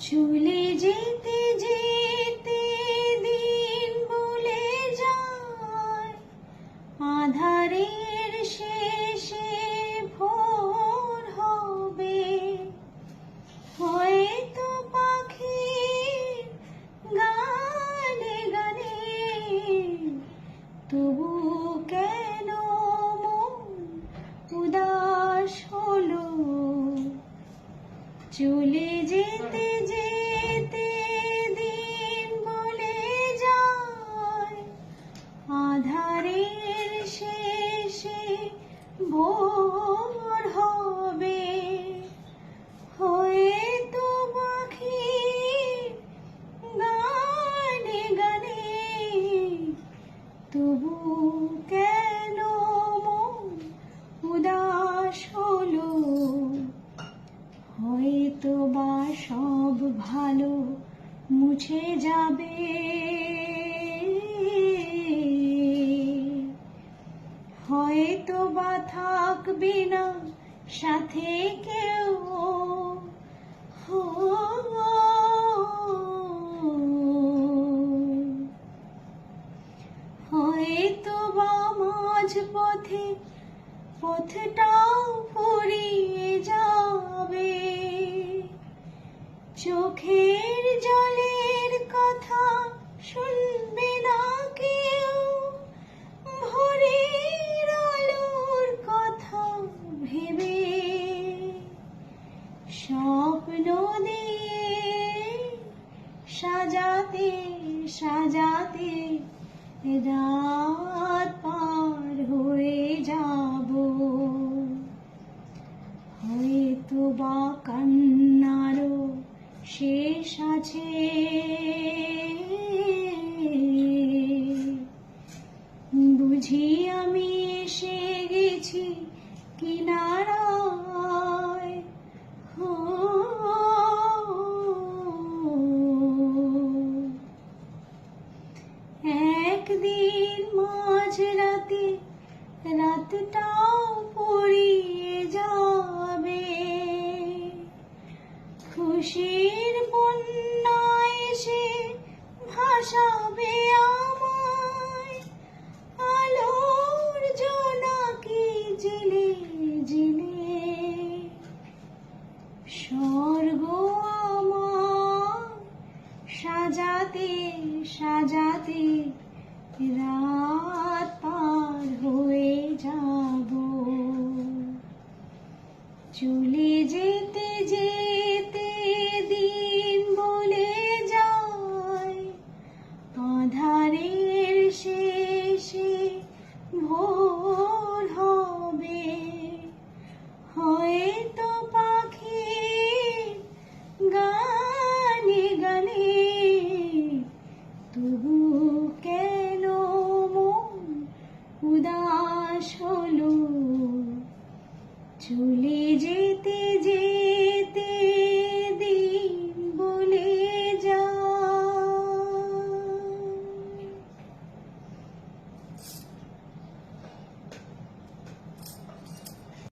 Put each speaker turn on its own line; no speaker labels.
চলে যেতে যেতে দিন বলে যায়। আধারের শেষে ভোর হবে। হয়তো পাখি গানে গানে তবু চলে যেতে যেতে মুছে যাবে। হয়তো বা থাকবে না সাথে কেউ। হয়তো বা মাঝ পথে পথটাও ফুরিয়ে যাবে। চোখের জলের কথা শুনবে না কেউ। ভোরের আলোর কথা ভেবে স্বপ্ন দিয়ে সাজাতে সাজাতে রাত পার হয়ে যাব। হয়তো বা কান্নারও শেষ আছে। বুঝি আমি এসে গেছি কিনারায়। হো। একদিন মাঝরাতে রাতটাও সাজাতে সাজাতে রাত চলে যেতে যে